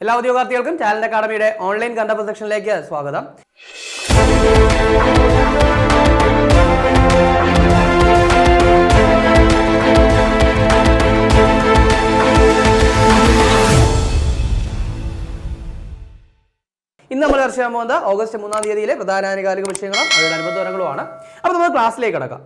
എല്ലാ ഉദ്യോഗാർത്ഥികൾക്കും talent അക്കാഡമിയുടെ online കണ്ടപ്പ് സെക്ഷനിലേക്ക് സ്വാഗതം. ഇന്ന് നമ്മൾ ചർച്ച ചെയ്യാൻ പോകുന്നത് ഓഗസ്റ്റ് മൂന്നാം തീയതിയിലെ പ്രധാന ആനുകാലിക വിഷയങ്ങളും അവയുടെ അനുബന്ധ വരങ്ങളുമാണ് അപ്പോൾ നമ്മൾ ക്ലാസ്സിലേക്ക് കിടക്കാം.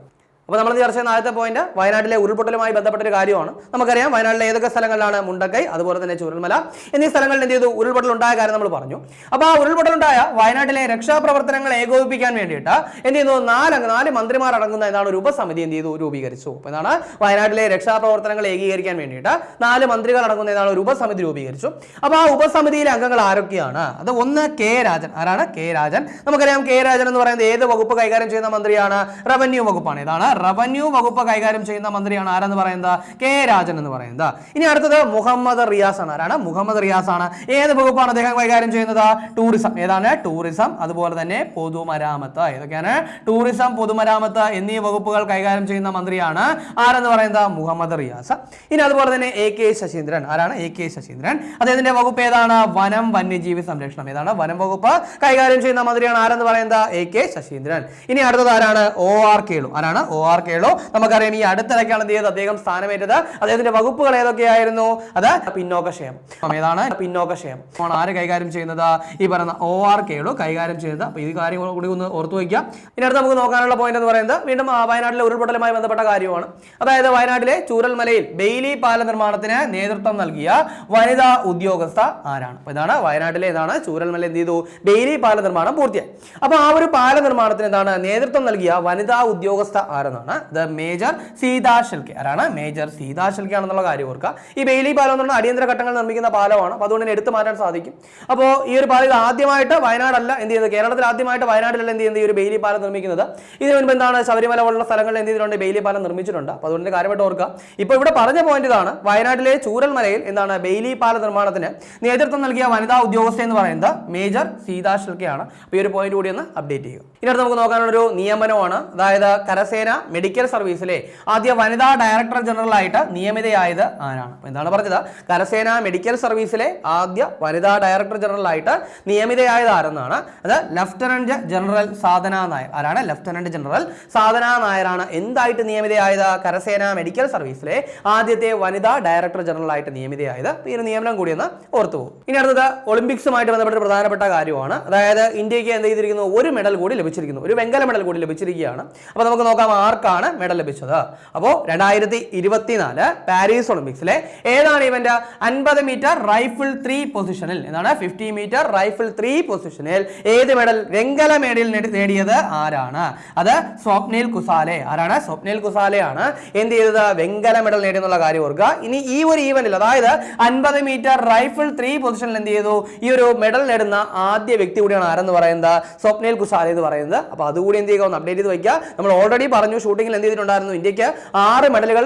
അപ്പോൾ നമ്മൾ ചർച്ച ചെയ്യുന്ന ആദ്യത്തെ പോയിന്റ് വയനാട്ടിലെ ഉരുൾപൊട്ടലുമായി ബന്ധപ്പെട്ട ഒരു കാര്യമാണ്. നമുക്കറിയാം വയനാട്ടിലെ ഏതൊക്കെ സ്ഥലങ്ങളിലാണ് മുണ്ടക്കൈ അതുപോലെ തന്നെ ചുരൽമല. എന്നീ സ്ഥലങ്ങളിൽ എന്ത് ചെയ്തു? ഉരുൾപൊട്ടൽ ഉണ്ടായ കാര്യം നമ്മൾ പറഞ്ഞു. അപ്പോൾ ആ ഉരുൾപൊട്ടൽ ഉണ്ടായ വയനാട്ടിലെ രക്ഷാപ്രവർത്തനങ്ങൾ ഏകോപിപ്പിക്കാൻ വേണ്ടിയിട്ട് എന്ത് ചെയ്യുന്നു? നാല് നാല് മന്ത്രിമാർ അടങ്ങുന്ന എന്താണ് ഒരു ഉപസമിതി എന്ത് ചെയ്തു? രൂപീകരിച്ചു. അപ്പോൾ എന്താണ് വയനാട്ടിലെ രക്ഷാപ്രവർത്തനങ്ങൾ ഏകീകരിക്കാൻ വേണ്ടിയിട്ട് നാല് മന്ത്രികൾ അടങ്ങുന്ന എന്താണ് ഒരു ഉപസമിതി രൂപീകരിച്ചു. അപ്പോൾ ആ ഉപസമിതിയിലെ അംഗങ്ങൾ ആരൊക്കെയാണ്? അത് ഒന്ന് കെ രാജൻ. ആരാണ്? കെ രാജൻ. നമുക്കറിയാം കെ രാജൻ എന്ന് പറയുന്നത് ഏത് വകുപ്പ് കൈകാര്യം ചെയ്യുന്ന മന്ത്രിയാണ്? റവന്യൂ വകുപ്പാണ്. ഇതാണ് റവന്യൂ വകുപ്പ് കൈകാര്യം ചെയ്യുന്ന മന്ത്രിയാണ് ആരെന്ന് പറയുന്നത്? കെ രാജൻ എന്ന് പറയുന്നത്. ഇനി അടുത്തത് മുഹമ്മദ് റിയാസ് ആണ് ആരാണ്? മുഹമ്മദ് റിയാസ് ആണ് ഏത് വകുപ്പാണ് അദ്ദേഹം കൈകാര്യം ചെയ്യുന്നത്? ടൂറിസം. ഏതാണ്? ടൂറിസം. അതുപോലെ തന്നെ പൊതുമരാമത്ത്. ഏതൊക്കെയാണ്? ടൂറിസം പൊതുമരാമത്ത് എന്നീ വകുപ്പുകൾ കൈകാര്യം ചെയ്യുന്ന മന്ത്രിയാണ് ആരെന്ന് പറയുന്നത്? മുഹമ്മദ് റിയാസ്. ഇനി അതുപോലെ തന്നെ എ കെ ശശീന്ദ്രൻ. ആരാണ്? A K Saseendran. അദ്ദേഹത്തിന്റെ വകുപ്പ് ഏതാണ്? വനം വന്യജീവി സംരക്ഷണം. ഏതാണ്? വനം വകുപ്പ് കൈകാര്യം ചെയ്യുന്ന മന്ത്രിയാണ് ആരെന്ന് പറയുന്നത്? A K Saseendran. ഇനി അടുത്തത് ആരാണ്? O R Kelu. ആരാണ്? ഒ കേളു നമുക്കറിയാം ഈ അടുത്തിടയ്ക്കാണ് എന്ത് ചെയ്തത്? അദ്ദേഹം സ്ഥാനമേറ്റത്. അദ്ദേഹത്തിന്റെ വകുപ്പുകൾ ഏതൊക്കെയായിരുന്നു? അത് പിന്നോക്കക്ഷേമം. ഏതാണ്? പിന്നോക്കക്ഷേമം. ആണ് ആര് കൈകാര്യം ചെയ്യുന്നത്? ഈ പറയുന്ന ഒ ആർ കേളു കൈകാര്യം ചെയ്യുന്നത്. അപ്പൊ ഈ കാര്യം കൂടി ഒന്ന് ഓർത്തു വയ്ക്കാം. ഇനി അടുത്ത് നമുക്ക് നോക്കാനുള്ള പോയിന്റ് എന്ന് പറയുന്നത് വീണ്ടും വയനാട്ടിലെ ഉരുൾപൊട്ടലുമായി ബന്ധപ്പെട്ട കാര്യമാണ്. അതായത് വയനാട്ടിലെ ചൂരൽമലയിൽ ബെയിലി പാല നിർമ്മാണത്തിന് നേതൃത്വം നൽകിയ വനിതാ ഉദ്യോഗസ്ഥ ആരാണ്? അപ്പൊ ഇതാണ് വയനാട്ടിലെ ഇതാണ് ചൂരൽമല എന്ത് ചെയ്തു? ബെയിലി പാല നിർമ്മാണം പൂർത്തിയായി. അപ്പൊ ആ ഒരു പാല നിർമ്മാണത്തിന് എന്താണ് നേതൃത്വം നൽകിയ വനിതാ ഉദ്യോഗസ്ഥ ആരെന്നാണ് ദ മേജർ സീതാശൽ കെ ആരാണ്? മേജർ സീതാശൽ കെ ആണെന്നുള്ള കാര്യം ഓർക്കുക. ഈ ബെയിലി പാലം എന്ന് പറഞ്ഞാൽ അടിയന്തര ഘട്ടങ്ങൾ നിർമ്മിക്കുന്ന പാലമാണ്. അപ്പോൾ അതുകൊണ്ട് എടുത്തു മാറ്റാൻ സാധിക്കും. അപ്പോൾ ഈ ഒരു പാലം ആദ്യമായിട്ട് വയനാടല്ല എന്ത് ചെയ്യുന്നത്? കേരളത്തിൽ ആദ്യമായിട്ട് വയനാട്ടിലല്ല എന്ത് ചെയ്യുന്നത് ഈ ഒരു ബെയിലി പാലം നിർമ്മിക്കുന്നത്? ഇതിന് മുൻപ് എന്താണ് ശബരിമല പോലുള്ള സ്ഥലങ്ങളിൽ എന്ത് ചെയ്തിട്ടുണ്ട്? ബെയിലി പാലം നിർമ്മിച്ചിട്ടുണ്ട്. അപ്പോൾ അതുകൊണ്ട് കാര്യമായിട്ട് ഓർക്കുക. ഇപ്പോൾ ഇവിടെ പറഞ്ഞ പോയിന്റ് ഇതാണ് വയനാട്ടിലെ ചൂരൽമലയിൽ എന്താണ് ബെയിലി പാല നിർമ്മാണത്തിന് നേതൃത്വം നൽകിയ വനിതാ ഉദ്യോഗസ്ഥ എന്ന് പറയുന്നത് മേജർ സീതാ ഷിൽക്കെയാണ് അപ്പോൾ ഈ ഒരു പോയിന്റ് കൂടി ഒന്ന് അപ്ഡേറ്റ് ചെയ്യുക. ഇനി നമുക്ക് നോക്കാനുള്ള ഒരു നിയമനമാണ് അതായത് കരസേന മെഡിക്കൽ സർവീസിലെ ആദ്യ വനിതാ ഡയറക്ടർ ജനറൽ ആയിട്ട് നിയമിതയായത് ആരാണ്? അപ്പോൾ എന്താണ് പറഞ്ഞത്? കരസേന മെഡിക്കൽ സർവീസിലെ ആദ്യ വനിതാ ഡയറക്ടർ ജനറൽ ആയിട്ട് നിയമിതയായത് ആരെന്നാണ്? അത് ലഫ്റ്റനന്റ് ജനറൽ സാധന നായർ. ആരാണ്? ലഫ്റ്റനന്റ് ജനറൽ സാധന നായരാണ്. എന്തായിട്ട് നിയമിതയായത്? കരസേന മെഡിക്കൽ സർവീസിലെ ആദ്യത്തെ വനിതാ ഡയറക്ടർ ജനറൽ ആയിട്ട് നിയമിതയായത് ഈ ഒരു നിയമനം കൂടി ഒന്ന് ഓർത്തു പോകും ഇനി അടുത്തത് ഒളിമ്പിക്സുമായിട്ട് ബന്ധപ്പെട്ട പ്രധാനപ്പെട്ട കാര്യമാണ് അതായത് ഇന്ത്യയ്ക്ക് എന്ത് ചെയ്തിരിക്കുന്നു? ഒരു മെഡൽ കൂടി ലഭിച്ചിരിക്കുന്നു. ഒരു വെങ്കല മെഡൽ കൂടി ലഭിച്ചിരിക്കുകയാണ്. അപ്പോൾ നമുക്ക് നോക്കാം ആർക്കാണ് മെഡൽ ലഭിച്ചത്. അപ്പോൾ രണ്ടായിരത്തി ഇരുപത്തിനാല് പാരീസ് ഒളിമ്പിക്സിലെ ഏതാണ് ഇവന്റെ അൻപത് മീറ്റർ റൈഫിൾ ത്രീ പൊസിഷനിൽ എന്താണ്? ഫിഫ്റ്റി മീറ്റർ റൈഫിൾ ത്രീ പൊസിഷനിൽ ഏത് മെഡൽ വെങ്കല മെഡൽ നേടി- നേടിയത് ആരാണ്? അത് സ്വപ്നിൽ കുസാലെ. ആരാണ്? സ്വപ്നിൽ കുസാലെയാണ്. എന്ത് ചെയ്തത്? വെങ്കല മെഡൽ നേടിയെന്നുള്ള കാര്യം ഓർക്കുക. ഇനി ഈ ഒരു ഈവന്റിൽ അതായത് അൻപത് മീറ്റർ റൈഫിൾ ത്രീ പൊസിഷനിൽ എന്ത് ചെയ്തു? ഈ ഒരു മെഡൽ നേടുന്ന ആദ്യ വ്യക്തി കൂടിയാണ് ആരെന്ന് പറയുന്നത്? സ്വപ്നിൽ കുസാലെ എന്ന് പറയുന്നത്. അപ്പോൾ അതുകൂടി എന്ത് ചെയ്യുക? ഒന്ന് അപ്ഡേറ്റ് ചെയ്ത് വയ്ക്കുക. നമ്മൾ ഓൾറെഡി പറഞ്ഞു ഷൂട്ടിങ്ങിൽ എന്ത് ചെയ്തിട്ടുണ്ടായിരുന്നു? ഇന്ത്യയ്ക്ക് ആറ് മെഡലുകൾ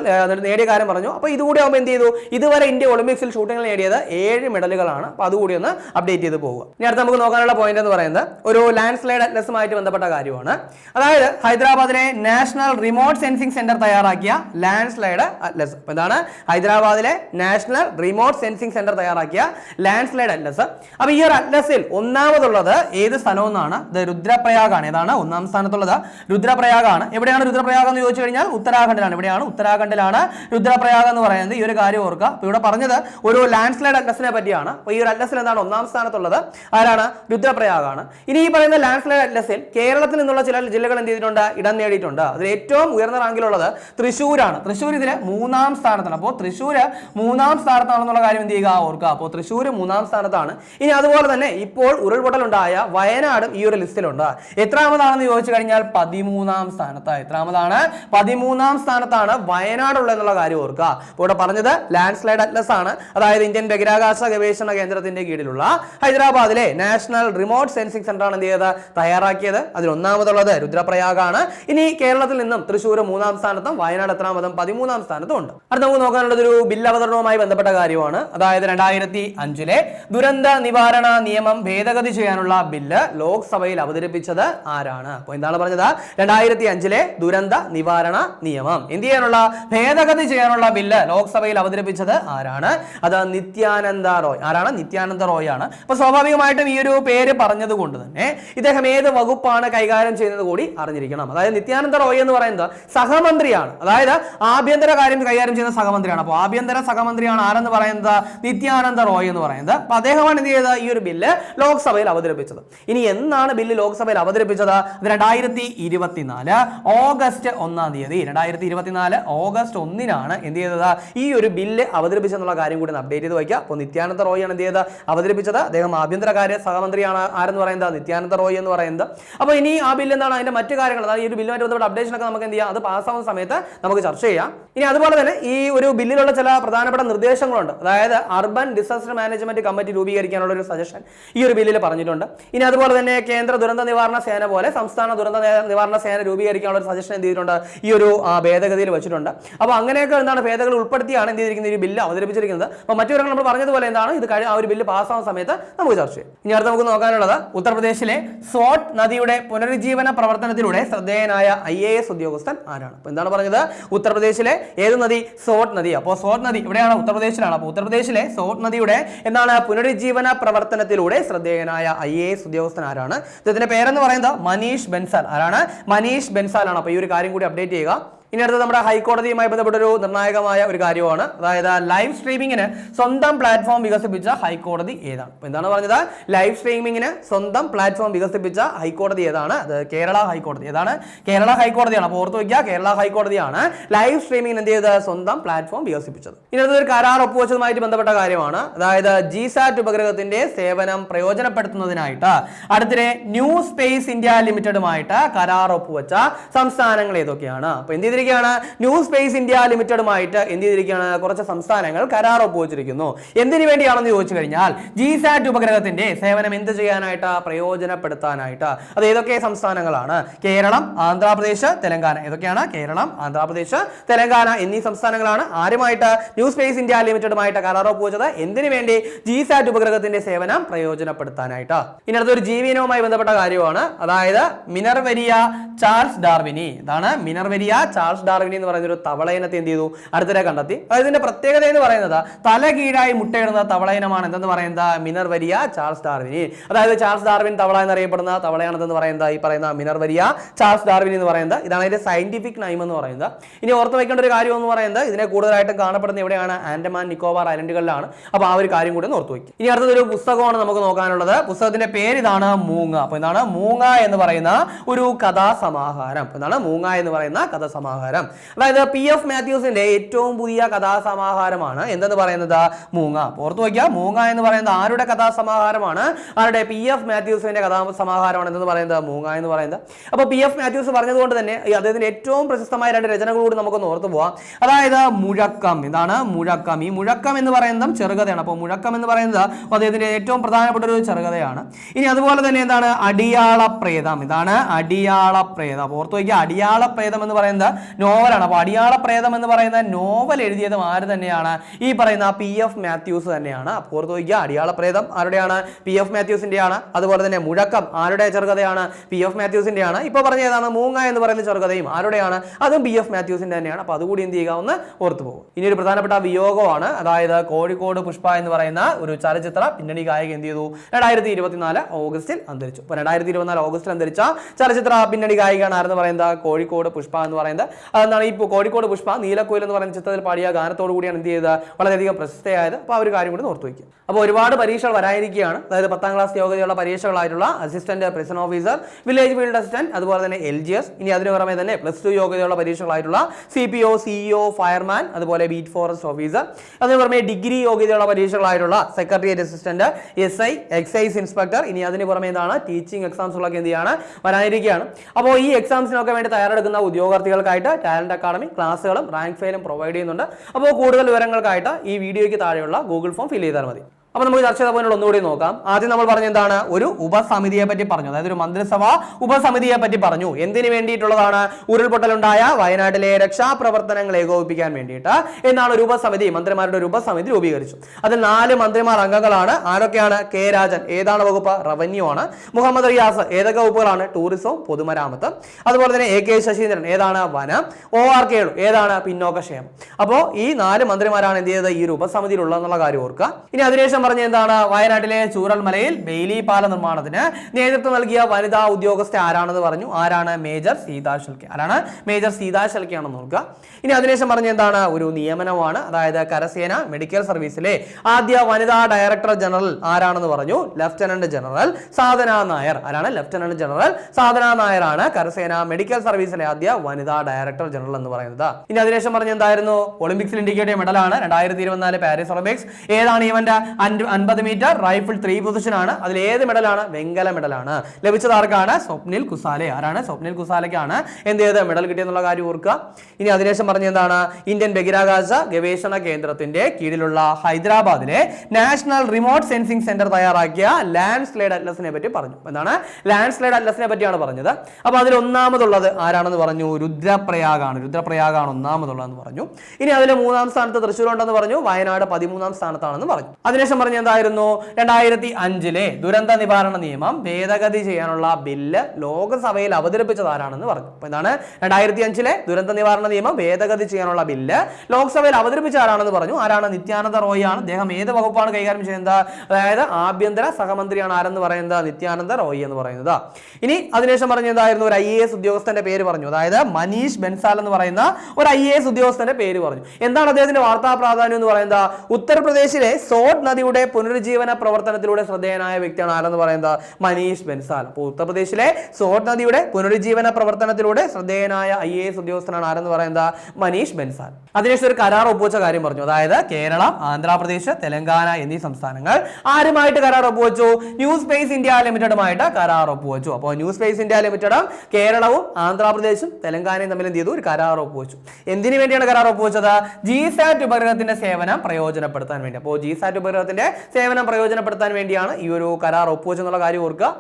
നേടിയ കാര്യം പറഞ്ഞു. അപ്പോൾ ഇതുകൂടി ആകുമ്പോൾ എന്ത് ചെയ്തു? ഇതുവരെ ഇന്ത്യ ഒളിമ്പിക്സിൽ ഷൂട്ടിങ്ങിൽ നേടിയത് ഏഴ് മെഡലുകളാണ്. അപ്പോൾ അതുകൂടി ഒന്ന് അപ്ഡേറ്റ് ചെയ്ത് പോവുക. ഇനി അടുത്ത് നമുക്ക് നോക്കാനുള്ള പോയിന്റ് എന്ന് പറയുന്നത് ഒരു ലാൻഡ് സ്ലൈഡ് അറ്റ്ലസുമായിട്ട് ബന്ധപ്പെട്ട കാര്യമാണ്. അതായത് ഹൈദരാബാദിലെ നാഷണൽ റിമോട്ട് സെൻസിംഗ് സെന്റർ തയ്യാറാക്കിയ ലാൻഡ് സ്ലൈഡ് അറ്റ്ലസ് അപ്പോൾ എന്താണ്? ഹൈദരാബാദിലെ നാഷണൽ റിമോട്ട് സെൻസിംഗ് സെന്റർ തയ്യാറാക്കിയ ലാൻഡ് സ്ലൈഡ് അറ്റ്ലസ് അപ്പോൾ ഈ ഒരു അറ്റ്ലസിൽ ഒന്നാമതുള്ളത് ഏത് സ്ഥലം എന്നാണ്? ഇത് രുദ്രപ്രയാഗാണ്. ഏതാണ്? ഒന്നാം സ്ഥാനത്തുള്ളത് രുദ്രപ്രയാഗാണ്. എവിടെയാണ് രുദ്രപ്രയാഗ് എന്ന് ചോദിച്ചു കഴിഞ്ഞാൽ ഉത്തരാഖണ്ഡിലാണ്. എവിടെയാണ് ഉത്തരാഖണ്ഡിലാണ് രുദ്രപ്രയാഗം എന്ന് പറയുന്നത്. ഈ ഒരു കാര്യം ഓർക്കുക. അപ്പോൾ ഇവിടെ പറഞ്ഞത് ഒരു ലാൻഡ് സ്ലൈഡ് അറ്റ്ലസിനെ പറ്റിയാണ്. അപ്പോൾ ഈ ഒരു അറ്റ്ലസിൽ എന്താണ് ഒന്നാം സ്ഥാനത്തുള്ളത്? ആരാണ്? രുദ്രപ്രയാഗാണ്. ഇനി ഈ പറയുന്ന ലാൻഡ് സ്ലൈഡ് അറ്റ്ലസിൽ കേരളത്തിൽ നിന്നുള്ള ചില ജില്ലകൾ എന്ത് ചെയ്തിട്ടുണ്ട്? ഇടം നേടിയിട്ടുണ്ട്. അതിൽ ഏറ്റവും ഉയർന്ന റാങ്കിലുള്ളത് തൃശ്ശൂരാണ്. തൃശ്ശൂർ ഇതിൽ മൂന്നാം സ്ഥാനത്താണ്. അപ്പോൾ തൃശ്ശൂർ മൂന്നാം സ്ഥാനത്താണെന്നുള്ള കാര്യം എന്ത് ചെയ്യുക? ഓർക്കുക. അപ്പോൾ തൃശ്ശൂർ മൂന്നാം സ്ഥാനത്താണ്. ഇനി അതുപോലെ തന്നെ ഇപ്പോൾ ഉരുൾപൊട്ടലുണ്ടായ വയനാടും ഈ ഒരു ലിസ്റ്റിലുണ്ട്. എത്രാമതാണെന്ന് ചോദിച്ചു കഴിഞ്ഞാൽ പതിമൂന്നാം സ്ഥാനത്ത്. എത്രാമതാണ് പതിമൂന്നാം സ്ഥാനത്താണ് വയനാട് എന്നുള്ള കാര്യം ഓർക്കുക. അപ്പോൾ ഇവിടെ പറഞ്ഞത് ലാൻഡ് സ്ലൈഡ് അറ്റ്ലസ് ആണ്. അതായത് ഇന്ത്യൻ ബഹിരാകാശ ഗവേഷണ കേന്ദ്രത്തിന്റെ കീഴിലുള്ള ഹൈദരാബാദിലെ നാഷണൽ റിമോട്ട് സെൻസിംഗ് സെന്റർ ആണ് എന്ത് ചെയ്തത്? തയ്യാറാക്കിയത്. അതിൽ ഒന്നാമതുള്ളത് രുദ്രപ്രയാഗാണ്. ഇനി കേരളത്തിൽ നിന്നും തൃശ്ശൂർ മൂന്നാം സ്ഥാനത്തും വയനാട് എത്രാമതും പതിമൂന്നാം സ്ഥാനത്തും ഉണ്ട്. അടുത്ത നമുക്ക് നോക്കാനുള്ളത് ഒരു ബിൽ അവതരണവുമായി ബന്ധപ്പെട്ട കാര്യമാണ്. അതായത് രണ്ടായിരത്തി അഞ്ചിലെ ദുരന്ത നിവാരണ നിയമം ഭേദഗതി ചെയ്യാനുള്ള ബില്ല് ലോക്സഭയിൽ അവതരിപ്പിച്ചത് ആരാണ്? അപ്പോൾ എന്താണ് പറഞ്ഞത്? രണ്ടായിരത്തി അഞ്ചിലെ ദുരന്ത ദുരന്ത നിവാരണ നിയമം. എന്ത് ചെയ്യാനുള്ള? ഭേദഗതി ചെയ്യാനുള്ള ബില്ല് ലോക്സഭയിൽ അവതരിപ്പിച്ചത് ആരാണ്? അത് നിത്യാനന്ദ റോയ്. ആരാണ്? നിത്യാനന്ദ റോയ് ആണ് അപ്പൊ സ്വാഭാവികമായിട്ടും ഈ ഒരു പേര് പറഞ്ഞത് കൊണ്ട് തന്നെ ഇദ്ദേഹം ഏത് വകുപ്പാണ് കൈകാര്യം ചെയ്യുന്നത് കൂടി അറിഞ്ഞിരിക്കണം. അതായത് നിത്യാനന്ദ റോയ് എന്ന് പറയുന്നത് സഹമന്ത്രിയാണ്. അതായത് ആഭ്യന്തര കാര്യം കൈകാര്യം ചെയ്യുന്ന സഹമന്ത്രിയാണ്. അപ്പോൾ ആഭ്യന്തര സഹമന്ത്രിയാണ് ആരെന്ന് പറയുന്നത്? നിത്യാനന്ദ റോയ് എന്ന് പറയുന്നത്. അപ്പൊ അദ്ദേഹമാണ് എന്ത് ചെയ്തത്? ഈ ഒരു ബില്ല് ലോക്സഭയിൽ അവതരിപ്പിച്ചത്. ഇനി എന്നാണ് ബില്ല് ലോക്സഭയിൽ അവതരിപ്പിച്ചത്? രണ്ടായിരത്തി ഇരുപത്തിനാല് ഓഗസ്റ്റ് ഒന്നാം തീയതി രണ്ടായിരത്തി ഇരുപത്തിനാല് ഓഗസ്റ്റ് ഒന്നിനാണ് എന്ത് ചെയ്തത്? ഈ ഒരു ബില്ല് അവതരിപ്പിച്ചെന്നുള്ള കാര്യം കൂടി അപ്ഡേറ്റ് ചെയ്ത് വയ്ക്കുക. അപ്പോൾ നിത്യാനന്ദ റോയ് ആണ് എന്ത് ചെയ്തത്? അവതരിപ്പിച്ചത്. അദ്ദേഹം ആഭ്യന്തരകാര്യ സഹമന്ത്രിയാണ്. ആരെന്ന് പറയുന്നത്? നിത്യാനന്ദ റോയ് എന്ന് പറയുന്നത്. അപ്പോൾ ഇനി ആ ബില്ല് എന്താണ്? അതിന്റെ മറ്റു കാര്യങ്ങൾ. അതായത് ഈ ഒരു ബില്ലുമായിട്ട് ബന്ധപ്പെട്ട അപ്ഡേഷൻ ഒക്കെ നമുക്ക് എന്ത് ചെയ്യാം? അത് പാസ്സാവുന്ന സമയത്ത് നമുക്ക് ചർച്ച ചെയ്യാം. ഇനി അതുപോലെ തന്നെ ഈ ഒരു ബില്ലിലുള്ള ചില പ്രധാനപ്പെട്ട നിർദ്ദേശങ്ങളുണ്ട്. അതായത് അർബൻ ഡിസാസ്റ്റർ മാനേജ്മെന്റ് കമ്മിറ്റി രൂപീകരിക്കാനുള്ള ഒരു സജഷൻ ഈ ഒരു ബില്ലിൽ പറഞ്ഞിട്ടുണ്ട്. ഇനി അതുപോലെ തന്നെ കേന്ദ്ര ദുരന്ത നിവാരണ സേന പോലെ സംസ്ഥാന ദുരന്ത നിവാരണ സേന രൂപീകരിക്കാനുള്ള ഒരു സജഷൻ ചെയ്തിട്ടുണ്ട് ഈ ഒരു ഭേദഗതിയിൽ വെച്ചിട്ടുണ്ട്. അപ്പോൾ അങ്ങനെയൊക്കെ എന്താണ് ഭേദഗതി ഉൾപ്പെടുത്തിയാണ് എന്ത് ചെയ്തിരിക്കുന്നത്? ഈ ബില്ല് അവതരിപ്പിച്ചിരിക്കുന്നത്. അപ്പോൾ മറ്റു നമ്മൾ പറഞ്ഞതുപോലെ എന്താണ്? ഇത് കഴിഞ്ഞ ആ ഒരു ബില്ല് പാസ്സാവുന്ന സമയത്ത് നമുക്ക് ചർച്ച ചെയ്യാം. ഇനി അടുത്ത് നമുക്ക് നോക്കാനുള്ളത് ഉത്തർപ്രദേശിലെ സോട്ട് നദിയുടെ പുനരുജ്ജീവന പ്രവർത്തനത്തിലൂടെ ശ്രദ്ധേയനായ ഐ എ എസ് ഉദ്യോഗസ്ഥൻ ആരാണ്? അപ്പോൾ എന്താണ് പറഞ്ഞത്? ഉത്തർപ്രദേശിലെ ഏത് നദി? സോട്ട് നദി. അപ്പോൾ സോട്ട് നദി ഇവിടെയാണ് ഉത്തർപ്രദേശിലാണ്. അപ്പോൾ ഉത്തർപ്രദേശിലെ സോട്ട് നദിയുടെ എന്താണ് പുനരുജ്ജീവന പ്രവർത്തനത്തിലൂടെ ശ്രദ്ധേയനായ ഐ എ എസ് ഉദ്യോഗസ്ഥൻ ആരാണ്? ഇദ്ദേഹത്തിന്റെ പേരെന്ന് പറയുന്നത് മനീഷ് ബെൻസാൽ ആരാണ്? മനീഷ് ബെൻസാൽ ആണ് അപ്പോൾ ഈ ഒരു കാര്യം കൂടി അപ്ഡേറ്റ് ചെയ്യുക. ഇനി അടുത്ത് നമ്മുടെ ഹൈക്കോടതിയുമായി ബന്ധപ്പെട്ട ഒരു നിർണായകമായ ഒരു കാര്യമാണ്. അതായത് ലൈവ് സ്ട്രീമിങ്ങിന് സ്വന്തം പ്ലാറ്റ്ഫോം വികസിപ്പിച്ച ഹൈക്കോടതി ഏതാണ്? അപ്പോൾ എന്താണ് പറഞ്ഞത്? ലൈവ് സ്ട്രീമിങ്ങിന് സ്വന്തം പ്ലാറ്റ്ഫോം വികസിപ്പിച്ച ഹൈക്കോടതി ഏതാണ്? അത് കേരള ഹൈക്കോടതി. ഏതാണ്? കേരള ഹൈക്കോടതിയാണ്. അപ്പോൾ ഓർത്ത് വയ്ക്കുക കേരള ഹൈക്കോടതിയാണ് ലൈവ് സ്ട്രീമിങ്ങിന് എന്ത് ചെയ്തത്? സ്വന്തം പ്ലാറ്റ്ഫോം വികസിപ്പിച്ചത്. ഇനി ഒരു കരാർ ഒപ്പുവെച്ചതുമായിട്ട് ബന്ധപ്പെട്ട കാര്യമാണ്. അതായത് ജി സാറ്റ് ഉപഗ്രഹത്തിന്റെ സേവനം പ്രയോജനപ്പെടുത്തുന്നതിനായിട്ട് അടുത്തിടെ ന്യൂ സ്പേസ് ഇന്ത്യ ലിമിറ്റഡുമായിട്ട് കരാർ ഒപ്പുവെച്ച സംസ്ഥാനങ്ങൾ ഏതൊക്കെയാണ്? അപ്പൊ എന്ത് ചെയ്തിരിക്കുകയാണ് ന്യൂ സ്പേസ് ഇന്ത്യ ലിമിറ്റഡുമായിട്ട് എന്ത് ചെയ്തിരിക്കുകയാണ്? കുറച്ച് സംസ്ഥാനങ്ങൾ കരാർ ഒപ്പുവെച്ചിരിക്കുന്നു. എന്തിനു വേണ്ടിയാണെന്ന് ചോദിച്ചു കഴിഞ്ഞാൽ ജി സാറ്റ് ഉപഗ്രഹത്തിന്റെ സേവനം എന്ത് ചെയ്യാനായിട്ട്? പ്രയോജനപ്പെടുത്താനായിട്ട്. അത് ഏതൊക്കെ സംസ്ഥാനങ്ങളാണ്? കേരളം ആന്ധ്രാപ്രദേശ് തെലങ്കാന. ഏതൊക്കെയാണ്? കേരളം ആന്ധ്രാപ്രദേശ് തെലങ്കാന എന്നീ സംസ്ഥാനങ്ങളാണ് ആരുമായിട്ട് ന്യൂ സ്പേസ് ഇന്ത്യ ലിമിറ്റഡുമായിട്ട് കരാർ ഒപ്പുവെച്ചത്? എന്തിനു വേണ്ടി? ജി സാറ്റ് ഉപഗ്രഹത്തിന്റെ സേവനം പ്രയോജനപ്പെടുത്താനായിട്ട്. ഇനി അടുത്തൊരു ജീവിനവുമായി ബന്ധപ്പെട്ട കാര്യമാണ്. അതായത് മിനർവരിയ ചാൾസ് ഡാർവിനി. ഇതാണ് മിനർവരിയ ചാൾസ് ഡാർവിനി എന്ന് പറയുന്ന ഒരു തവളയിനത്തെ എന്ത് ചെയ്തു? അടുത്തിടെ കണ്ടെത്തി. അതായത് ഇതിന്റെ പ്രത്യേകത എന്ന് പറയുന്നത് തല കീഴായി മുട്ടയിടുന്ന തവളയിനമാണ് എന്തെന്ന് പറയുന്നത്? Minervarya Charles darwini. അതായത് ചാൾസ് ഡാർവിൻ തവള എന്നറിയപ്പെടുന്ന തവളയാണെന്ന് പറയുന്നത്? ഈ പറയുന്ന മിനർവരിയ ചാൾസ് ഡാർവിൻ എന്ന് പറയുന്നത്. ഇതാണ് അതിന്റെ സയന്റിഫിക് നൈം എന്ന് പറയുന്നത്. ഇനി ഓർത്ത് വയ്ക്കേണ്ട ഒരു കാര്യം എന്ന് പറയുന്നത് ഇതിനെ കൂടുതലായിട്ടും കാണപ്പെടുന്ന എവിടെയാണ്? ആൻഡമാൻ നിക്കോബാർ ഐലൻഡുകളിലാണ്. അപ്പോൾ ആ ഒരു കാര്യം കൂടി ഓർത്ത് വയ്ക്കും ഇനി അടുത്തൊരു പുസ്തകമാണ് നമുക്ക് നോക്കാനുള്ളത്. പുസ്തകത്തിന്റെ പേര് ഇതാണ് മൂങ്ങ. അപ്പോൾ എന്താണ് മൂങ്ങ എന്ന് പറയുന്ന ഒരു കഥാസമാഹാരം. എന്താണ് മൂങ്ങ എന്ന് പറയുന്ന കഥാസമാഹാരം. അതായത് പി എഫ് മാത്യൂസിന്റെ ഏറ്റവും പുതിയ കഥാസമാഹാരമാണ് എന്തെന്ന് പറയുന്നത്? മൂങ്ങ. ഓർത്തു വയ്ക്കുക മൂങ്ങ എന്ന് പറയുന്നത് ആരുടെ കഥാസമാഹാരമാണ്? ആരുടെ പി എഫ് മാത്യൂസിന്റെ കഥാസമാഹാരമാണ് എന്തെന്ന് പറയുന്നത്? മൂങ്ങ എന്ന് പറയുന്നത്. അപ്പോൾ പി എഫ് മാത്യൂസ് പറഞ്ഞതുകൊണ്ട് തന്നെ അദ്ദേഹത്തിന്റെ ഏറ്റവും പ്രശസ്തമായ രണ്ട് രചനകളോട് നമുക്കൊന്ന് ഓർത്തു പോവാം. അതായത് മുഴക്കം. ഇതാണ് മുഴക്കം. ഈ മുഴക്കം എന്ന് പറയുന്നതും ചെറുകഥയാണ്. അപ്പോൾ മുഴക്കം എന്ന് പറയുന്നത് അദ്ദേഹത്തിന്റെ ഏറ്റവും പ്രധാനപ്പെട്ട ഒരു ചെറുകഥയാണ്. ഇനി അതുപോലെ തന്നെ എന്താണ്? അടിയാള പ്രേതം ഇതാണ് അടിയാള പ്രേതം ഓർത്ത് വയ്ക്കുക അടിയാള പ്രേതം എന്ന് പറയുന്നത് നോവലാണ്. അപ്പോൾ അടിയാള പ്രേതം എന്ന് പറയുന്ന നോവൽ എഴുതിയതും ആര് തന്നെയാണ്? ഈ പറയുന്ന പി എഫ് മാത്യൂസ് തന്നെയാണ്. അപ്പോൾ ഓർത്ത് അടിയാള പ്രേതം ആരുടെയാണ്? പി എഫ് മാത്യൂസിന്റെയാണ് അതുപോലെ തന്നെ മുഴക്കം ആരുടെ ചെറുകഥയാണ്? പി എഫ് മാത്യൂസിന്റെയാണ് ഇപ്പോൾ പറഞ്ഞ ഏതാണ്? മൂങ്ങ എന്ന് പറയുന്ന ചെറുകഥയും ആരുടെയാണ്? അതും പി എഫ് മാത്യൂസിന്റെ തന്നെയാണ്. അപ്പോൾ അതുകൂടി എന്ത് ചെയ്യുക? ഒന്ന് ഓർത്തു പോകും. ഇനി ഒരു പ്രധാനപ്പെട്ട വിയോഗമാണ്. അതായത് കോഴിക്കോട് പുഷ്പ എന്ന് പറയുന്ന ഒരു ചലച്ചിത്ര പിന്നണി ഗായകൻ എന്ത് ചെയ്തു? രണ്ടായിരത്തി ഇരുപത്തിനാല് ഓഗസ്റ്റിൽ അന്തരിച്ചു. അപ്പോൾ രണ്ടായിരത്തി ഇരുപത്തിനാല് ഓഗസ്റ്റിൽ അന്തരിച്ച ചലച്ചിത്ര പിന്നണി ഗായികയാണ് ആരെന്ന് പറയുന്നത്? കോഴിക്കോട് പുഷ്പ എന്ന് പറയുന്നത് അതെന്താണ് ഈ കോഴിക്കോട് പുഷ്പ നീലക്കോയിൽ എന്ന് പറയുന്ന ചിത്രത്തിൽ പാടിയ ഗാനത്തോടു കൂടിയാണ് എന്ത് ചെയ്തത്? വളരെയധികം പ്രശസ്തയായത്. അപ്പോൾ ആ ഒരു കാര്യം കൂടി ഓർത്തു വയ്ക്കും അപ്പോൾ ഒരുപാട് പരീക്ഷകൾ വരാനിരിക്കുകയാണ്. അതായത് പത്താം ക്ലാസ് യോഗ്യതയുള്ള പരീക്ഷകളായിട്ടുള്ള assistant prison officer village field assistant അതുപോലെ തന്നെ എൽ ജി എസ് ഇനി അതിന് പുറമെ തന്നെ പ്ലസ് ടു യോഗ്യതയുള്ള പരീക്ഷകളായിട്ടുള്ള C P O CEO fireman അതുപോലെ ബീറ്റ് ഫോറസ്റ്റ് ഓഫീസർ അതിന് പുറമെ ഡിഗ്രി യോഗ്യതയുള്ള പരീക്ഷകളായിട്ടുള്ള secretariat assistant S I excise inspector ഇനി അതിന് പുറമെ എന്താണ്? ടീച്ചിങ് എക്സാംസുകളൊക്കെ എന്ത് ചെയ്യാണ്? വരാനിരിക്കുകയാണ്. അപ്പോൾ ഈ എക്സാംസിനൊക്കെ വേണ്ടി തയ്യാറെടുക്കുന്ന ഉദ്യോഗാർത്ഥികൾക്കായിട്ട് ടാലന്റ് അക്കാഡമി ക്ലാസ്സുകളും റാങ്ക് ഫയലും പ്രൊവൈഡ് ചെയ്യുന്നുണ്ട്. അപ്പോൾ കൂടുതൽ വിവരങ്ങൾക്കായിട്ട് ഈ വീഡിയോയ്ക്ക് താഴെയുള്ള ഗൂഗിൾ ഫോം ഫിൽ ചെയ്താൽ മതി. അപ്പൊ നമുക്ക് ചർച്ച ചെയ്ത പോയിന്റ് ഒന്നുകൂടി നോക്കാം. ആദ്യം നമ്മൾ പറഞ്ഞ എന്താണ്? ഒരു ഉപസമിതിയെ പറ്റി പറഞ്ഞു. അതായത് ഒരു മന്ത്രിസഭ ഉപസമിതിയെ പറ്റി പറഞ്ഞു. എന്തിനു വേണ്ടിയിട്ടുള്ളതാണ്? ഉരുൾപൊട്ടലുണ്ടായ വയനാട്ടിലെ രക്ഷാപ്രവർത്തനങ്ങൾ ഏകോപിപ്പിക്കാൻ വേണ്ടിയിട്ട് എന്നാണ് ഒരു ഉപസമിതി മന്ത്രിമാരുടെ ഒരു ഉപസമിതി രൂപീകരിച്ചു. അതിൽ നാല് മന്ത്രിമാർ അംഗങ്ങളാണ്. ആരൊക്കെയാണ്? കെ രാജൻ ഏതാണ് വകുപ്പ്? റവന്യൂ ആണ്. മുഹമ്മദ് റിയാസ് ഏതൊക്കെ വകുപ്പുകളാണ്? ടൂറിസം പൊതുമരാമത്ത്. അതുപോലെ തന്നെ എ കെ ശശീന്ദ്രൻ ഏതാണ്? വനം. ഒ ആർ കെ ഏതാണ്? പിന്നോക്കക്ഷേമം അപ്പോൾ ഈ നാല് മന്ത്രിമാരാണ് എന്ത് ചെയ്തത്? ഈ ഒരു ഉപസമിതിയിലുള്ളതെന്നുള്ള കാര്യം ഓർക്കുക. ഇനി അതിനുശേഷം പറഞ്ഞ എന്താണ്? വയനാട്ടിലെ ചൂരൽമലയിൽ ബെയിലി പാല നിർമ്മാണത്തിന് നേതൃത്വം നൽകിയ വനിതാ ഉദ്യോഗസ്ഥ ആരാണെന്ന് പറഞ്ഞു. ആരാണ് മേജർ സീതാ ഷെൽക്കെ ആരാണ് മേജർ സീതാ ഷെൽക്കെ നോക്കുക ഇനി അതിനുശേഷം പറഞ്ഞ എന്താണ്? ഒരു നിയമനമാണ്. അതായത് കരസേന മെഡിക്കൽ സർവീസിലെ ആദ്യ വനിതാ ഡയറക്ടർ ജനറൽ ആരാണെന്ന് പറഞ്ഞു. Lieutenant general Sadhana Nair. ആരാണ്? ലഫ്റ്റനന്റ് ജനറൽ സാധന നായർ ആണ് കരസേന മെഡിക്കൽ സർവീസിലെ ആദ്യ വനിതാ ഡയറക്ടർ ജനറൽ എന്ന് പറയുന്നത്. ഇനി അതിനുശേഷം പറഞ്ഞ എന്തായിരുന്നു? ഒളിമ്പിക്സിൽ ഇന്ത്യയ്ക്ക് മെഡലാണ്. രണ്ടായിരത്തി ഇരുപത്തിനാല് പാരീസ് ഒളിമ്പിക്സ്. ഏതാണ് ഇവന്റെ? അൻപത് മീറ്റർ റൈഫിൾ ത്രീ പൊസിഷൻ ആണ്. അതിൽ ഏത് മെഡലാണ് വെങ്കല മെഡലാണ് ലഭിച്ചത് ആർക്കാണ്? സ്വപ്നിൽ കുസാലെ. ആരാണ്? സ്വപ്നിൽ കുസാലയ്ക്കാണ് എന്ത് ചെയ്ത്? മെഡൽ കിട്ടിയെന്നുള്ള കാര്യം ഓർക്കുക. ഇനി അതിനുശേഷം പറഞ്ഞ എന്താണ്? ഇന്ത്യൻ ബഹിരാകാശ ഗവേഷണ കേന്ദ്രത്തിന്റെ കീഴിലുള്ള ഹൈദരാബാദിലെ നാഷണൽ റിമോട്ട് സെൻസിംഗ് സെന്റർ തയ്യാറാക്കിയ ലാൻഡ് സ്ലൈഡ് അറ്റ്ലസിനെ പറ്റി പറഞ്ഞു. എന്താണ്? ലാൻഡ് സ്ലൈഡ് അറ്റ്ലസിനെ പറ്റിയാണ് പറഞ്ഞത്. അപ്പൊ അതിൽ ഒന്നാമതുള്ളത് ആരാണെന്ന് പറഞ്ഞു? രുദ്രപ്രയാഗാണ്. രുദ്രപ്രയാഗാണ് ഒന്നാമതുള്ളതെന്ന് പറഞ്ഞു. ഇനി അതിൽ മൂന്നാം സ്ഥാനത്ത് തൃശ്ശൂർ ഉണ്ടെന്ന് പറഞ്ഞു. വയനാട് പതിമൂന്നാം സ്ഥാനത്താണെന്ന് പറഞ്ഞു. അതിനുശേഷം പറഞ്ഞ എന്തായിരുന്നു രണ്ടായിരത്തി അഞ്ചിലെ ദുരന്ത നിവാരണ നിയമം ഭേദഗതി ചെയ്യാനുള്ള ബില്ല് ലോകസഭയിൽ അവതരിപ്പിച്ചത് ആരാണെന്ന് പറഞ്ഞു. അപ്പൊ എന്താണ് രണ്ടായിരത്തി അഞ്ചിലെ ദുരന്ത നിവാരണ നിയമം ഭേദഗതി ചെയ്യാനുള്ള ബില്ല് ലോക്സഭയിൽ അവതരിപ്പിച്ച ആരാണെന്ന് പറഞ്ഞു. ആരാണ്? നിത്യാനന്ദ റോയ് ആണ് അദ്ദേഹം ഏത് വകുപ്പാണ് കൈകാര്യം ചെയ്യുന്നത്? അതായത് ആഭ്യന്തര സഹമന്ത്രിയാണ് ആരെന്ന് പറയുന്നത്? നിത്യാനന്ദ റോയ് എന്ന് പറയുന്നത്. ഇനി അതിനുശേഷം പറഞ്ഞ എന്തായിരുന്നു ഒരു ഐ എ എസ് ഉദ്യോഗസ്ഥന്റെ പേര് പറഞ്ഞു. അതായത് മനീഷ് ബൻസാൽ എന്ന് പറയുന്ന ഒരു ഐ എ എസ് ഉദ്യോഗസ്ഥന്റെ പേര് പറഞ്ഞു. എന്താണ് അദ്ദേഹത്തിന്റെ വാർത്താ പ്രാധാന്യം എന്ന് പറയുന്നത്? ഉത്തർപ്രദേശിലെ സോട്ട് നദിയുടെ പുനരുജ്ജീവന പ്രവർത്തനത്തിലൂടെ ശ്രദ്ധേയനായ വ്യക്തിയാണ് ആരെന്ന് പറയുന്നത്? മനീഷ് ബെൻസാൽ. അപ്പോൾ ഉത്തർപ്രദേശിലെ സോട്ട് നദിയുടെ പുനരുജ്ജീവന പ്രവർത്തനത്തിലൂടെ ശ്രദ്ധേയനായ ഐ എ എസ് ഉദ്യോഗസ്ഥനാണ് ആരെന്ന് പറയുന്നത്? മനീഷ് ബെൻസാൽ. അതിനുശേഷം ഒരു കരാർ ഒപ്പുവെച്ച കാര്യം പറഞ്ഞു. അതായത് കേരളം ആന്ധ്രാപ്രദേശ് തെലങ്കാന എന്നീ സംസ്ഥാനങ്ങൾ ആരുമായിട്ട് കരാർ ഒപ്പുവെച്ചു? ന്യൂ സ്പേസ് ഇന്ത്യ ലിമിറ്റഡുമായിട്ട് കരാർ ഒപ്പുവെച്ചു. അപ്പോൾ ന്യൂ സ്പേസ് ഇന്ത്യ ലിമിറ്റഡും കേരളവും ആന്ധ്രാപ്രദേശും തെലങ്കാനയും തമ്മിൽ എന്ത് ചെയ്തു? ഒരു കരാർ ഒപ്പുവെച്ചു. എന്തിനു വേണ്ടിയാണ് കരാർ ഒപ്പുവെച്ചത്? ജി സാറ്റ് ഉപഗ്രഹത്തിന്റെ സേവനം പ്രയോജനപ്പെടുത്താൻ വേണ്ടി. അപ്പോൾ ജി സാറ്റ് ഉപഗ്രഹത്തിന്റെ സേവനം പ്രയോജനപ്പെടുത്താൻ വേണ്ടിയാണ് ഈ ഒരു കരാർ ഒപ്പുവെച്ചെന്നുള്ള കാര്യം ഓർക്കുക.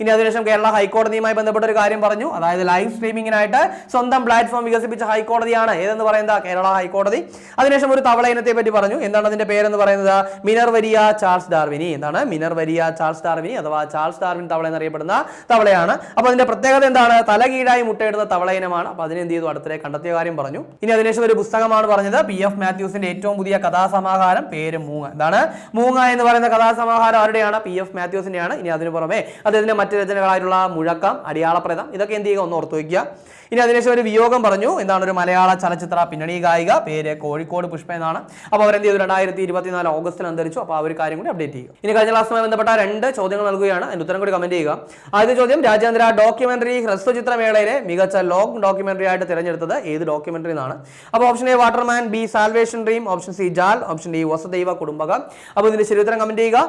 ഇനി അതിനുശേഷം കേരള ഹൈക്കോടതിയുമായി ബന്ധപ്പെട്ട ഒരു കാര്യം പറഞ്ഞു. അതായത് ലൈവ് സ്ട്രീമിങ്ങിനായിട്ട് സ്വന്തം പ്ലാറ്റ്ഫോം വികസിപ്പിച്ച ഹൈക്കോടതിയാണ്. ഏതെന്ന് പറയുന്നത്? കേരള ഹൈക്കോടതി. അതിനുശേഷം ഒരു തവള ഇനത്തെ പറ്റി പറഞ്ഞു. എന്താണ് അതിന്റെ പേരെന്ന് പറയുന്നത്? Minervarya Charles darwini. എന്താണ്? മിനർവരിയ ചാൾസ് ഡാർവിനി അഥവാ ചാൾസ് ഡാർവിൻ തവള എന്നറിയപ്പെടുന്ന തവളയാണ്. അപ്പോൾ അതിന്റെ പ്രത്യേകത എന്താണ്? തല കീഴായി മുട്ടയിടുന്ന തവള ഇനമാണ്. അപ്പോൾ അതിനെ എന്ത് ചെയ്തു? അടുത്തേ കണ്ടെത്തിയ കാര്യം പറഞ്ഞു. ഇനി അതിനുശേഷം ഒരു പുസ്തകമാണ് പറഞ്ഞത്. പി. എഫ്. മാത്യൂസിന്റെ ഏറ്റവും പുതിയ കഥാസമാഹാരം പേര് മൂങ്ങ. എന്താണ്? മൂങ്ങ എന്ന് പറയുന്ന കഥാസമാഹാരം ആരുടെയാണ്? പി. എഫ്. മാത്യൂസിന്റെയാണ്. ഇനി അതിന് പുറമെ അദ്ദേഹത്തിന്റെ മറ്റ് രചനകളായിട്ടുള്ള മുഴക്കം അടിയാളപ്രേതം ഇതൊക്കെ എന്ത് ചെയ്യുക? ഒന്ന് ഓർത്തു വയ്ക്കുക. ഇനി അതിനുശേഷം ഒരു വിയോഗം പറഞ്ഞു. എന്താണ് ഒരു മലയാള ചലച്ചിത്ര പിന്നണി ഗായിക? പേര് കോഴിക്കോട് പുഷ്പ എന്നാണ്. അപ്പോൾ അവരെന്ത് ചെയ്തു? രണ്ടായിരത്തി ഇരുപത്തിനാല് ഓഗസ്റ്റിൽ അന്തരിച്ചു. അപ്പോൾ ആ ഒരു കാര്യം കൂടി അപ്ഡേറ്റ് ചെയ്യുക. ഇനി കഴിഞ്ഞ ക്ലാസ്സുമായി ബന്ധപ്പെട്ട രണ്ട് ചോദ്യങ്ങൾ നൽകുകയാണ്. അതിന്റെ ഉത്തരം കൂടി കമന്റ് ചെയ്യുക. ആദ്യ ചോദ്യം രാജ്യാന്തര ഡോക്യുമെന്ററി ഹ്രസ്വചിത്രമേളയിലെ മികച്ച ലോങ് ഡോക്യുമെന്ററി ആയിട്ട് തിരഞ്ഞെടുത്തത് ഏത് ഡോക്യുമെന്ററി എന്നാണ്. അപ്പോൾ option A Waterman B Salvation Dream option C Jal option D Vasudhaiva Kutumbakam അപ്പോൾ ഇതിന്റെ ശരി ഉത്തരം കമന്റ് ചെയ്യുക.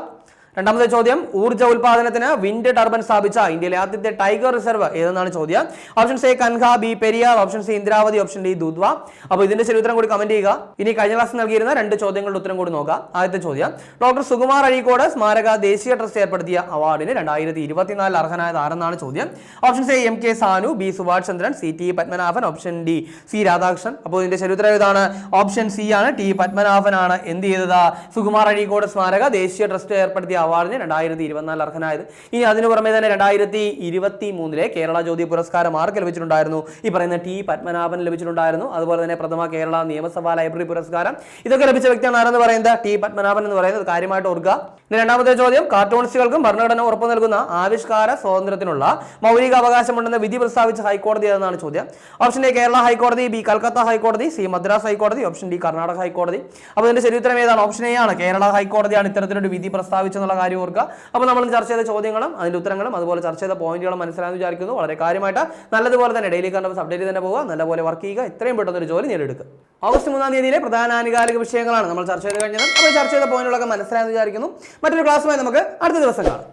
രണ്ടാമത്തെ ചോദ്യം ഊർജ ഉൽപാദനത്തിന് വിൻഡ് ടർബൻ സ്ഥാപിച്ച ഇന്ത്യയിലെ ആദ്യത്തെ ടൈഗർ റിസർവ് ഏതെന്നാണ് ചോദ്യം? Option A Kanha B Periyar option C Indravati option D Dudhwa. അപ്പോൾ ഇതിന്റെ ശരി ഉത്തരം കൂടി കമന്റ് ചെയ്യുക. ഇനി കഴിഞ്ഞ ക്ലാസ് നൽകിയിരുന്ന രണ്ട് ചോദ്യങ്ങളുടെ ഉത്തരം കൂടി നോക്കാം ആദ്യത്തെ ചോദ്യം ഡോക്ടർ സുകുമാർ അഴീക്കോട് സ്മാരക ദേശീയ ട്രസ്റ്റ് ഏർപ്പെടുത്തിയ അവാർഡിന് രണ്ടായിരത്തി ഇരുപത്തിനാല് അർഹനായത് ആരെന്നാണ് ചോദ്യം? Option A M K Sanu B Subhash Chandran C T Padmanabhan option D C Radhakrishnan. അപ്പോൾ ഇതിന്റെ ശരി ഉത്തരം ഏതാണ് ഓപ്ഷൻ സി ആണ് ടി പത്മനാഭൻ ആണ് എന്ത് ചെയ്തത്? സുകുമാർ അഴീക്കോട് സ്മാരക ദേശീയ ട്രസ്റ്റ് ഏർപ്പെടുത്തിയ അവാർഡിന് രണ്ടായിരത്തി ഇരുപത്തിനാല് അർഹനായത്. ഇനി അതിനു പുറമെ തന്നെ രണ്ടായിരത്തി ഇരുപത്തി മൂന്നിലെ കേരള ജ്യോതി പുരസ്കാരം ആർക്ക് ലഭിച്ചിട്ടുണ്ടായിരുന്നു? ഈ പറയുന്ന ടി പത്മനാഭൻ ലഭിച്ചിട്ടുണ്ടായിരുന്നു. അതുപോലെ തന്നെ പ്രഥമ കേരള നിയമസഭാ ലൈബ്രറി പുരസ്കാരം. ഇതൊക്കെ ലഭിച്ച വ്യക്തിയാണ് ആരെന്ന് പറയുന്നത്? ടി പത്മനാഭൻ എന്ന് പറയുന്നത് കാര്യമായിട്ട് ഓർക്കുക. രണ്ടാമത്തെ ചോദ്യം കാർട്ടൂണിസ്റ്റുകൾക്കും ഭരണഘടന ഉറപ്പു നൽകുന്ന ആവിഷ്കാര സ്വാതന്ത്ര്യത്തിനുള്ള മൗലിക അവകാശമുണ്ടെന്ന് വിധി പ്രസ്താവിച്ച ഹൈക്കോടതി ഏതെന്നാണ് ചോദ്യം? ഓപ്ഷൻ എ കേരള ഹൈക്കോടതി ബി കൽക്കത്ത ഹൈക്കോടതി സി മദ്രാസ് ഹൈക്കോടതി ഓപ്ഷൻ ഡി കർണാടക ഹൈക്കോടതി. അപ്പോൾ ഇതിന്റെ ശരി ഉത്തരം ഏതാണ്? ഓപ്ഷൻ എ ആണ് കേരള ഹൈക്കോടതിയാണ് ഇത്തരത്തിലൊരു വിധി പ്രസ്താവിച്ചെന്നുള്ള കാര്യം ഓർക്കുക. അപ്പോൾ നമ്മൾ ചർച്ച ചെയ്ത ചോദ്യങ്ങളും അതിന്റെ ഉത്തരങ്ങളും അതുപോലെ ചർച്ച ചെയ്ത പോയിന്റുകളും മനസ്സിലായെന്ന് വിചാരിക്കുന്നു. വളരെ കാര്യമായിട്ട് നല്ലതുപോലെ തന്നെ ഡെയിലി കണ്ടപ്പോൾ അപ്ഡേറ്റ് തന്നെ പോവുക. നല്ലപോലെ വർക്ക് ചെയ്യുക. ഇത്രയും പെട്ടെന്ന് ഒരു ജോലി നേടിയെടുക്കുക. ഓഗസ്റ്റ് മൂന്നാം തീയതിയിലെ പ്രധാന ആനുകാലിക വിഷയങ്ങളാണ് നമ്മൾ ചർച്ച ചെയ്ത് കഴിഞ്ഞത്. അപ്പോൾ ചർച്ച ചെയ്ത പോയിന്റുകളൊക്കെ മനസ്സിലായെന്ന് വിചാരിക്കുന്നു. മറ്റൊരു ക്ലാസ്സുമായി നമുക്ക് അടുത്ത ദിവസം കാണാം.